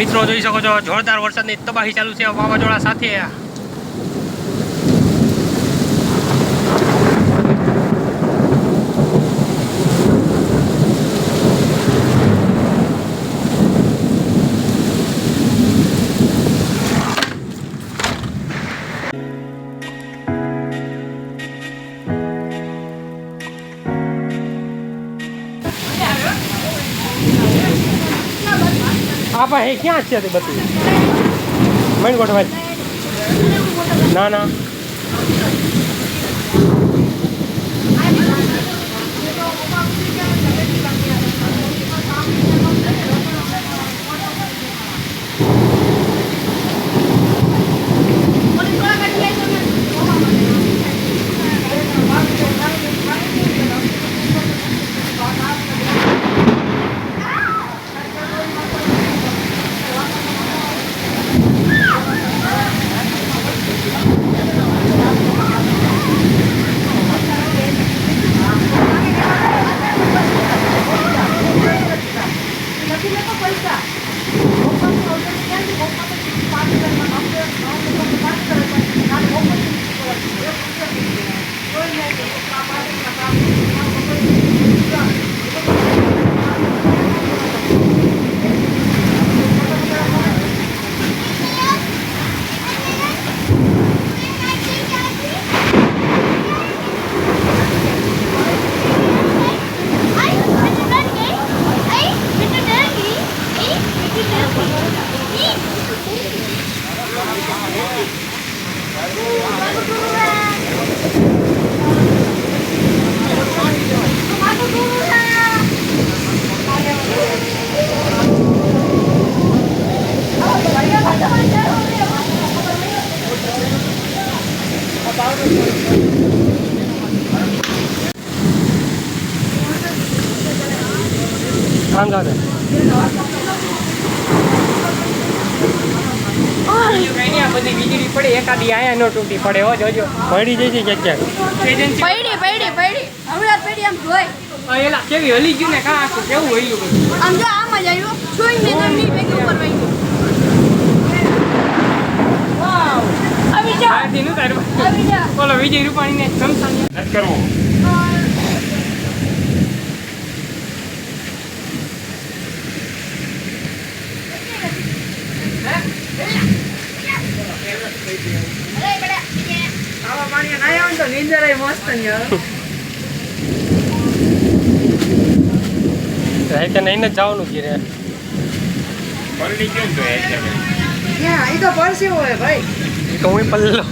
મિત્રો જોઈ શકો છો જોરદાર વરસાદની તબાહી ચાલુ છે. વાવાઝોડા સાથે આ ભાઈ ક્યાં છે તે બધું? મેન ગોઠવાય. ના ના. એલા કેવી હલી ગયું ને કા કેવું હલ્યું આમ જો આમ જ આવ્યો. જોઈ મેં તમને ભેગી વહી આવી જા. આવી બોલો વિજય રૂપાણીને ને નથી કરવું આવા નહીં જવાનું ઘીરે ક્યાં ઈ તો પરસેવો હોય ભાઈ એ તો હું પલ્લો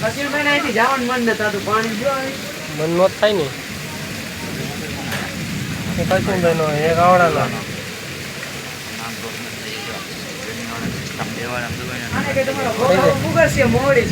કશીલભાઈ ને અહીંથી જવાનું મન નતું પાણી જો. મન નો થાય ને એ કશું ભાઈ નો એક આવડાનો. મોડી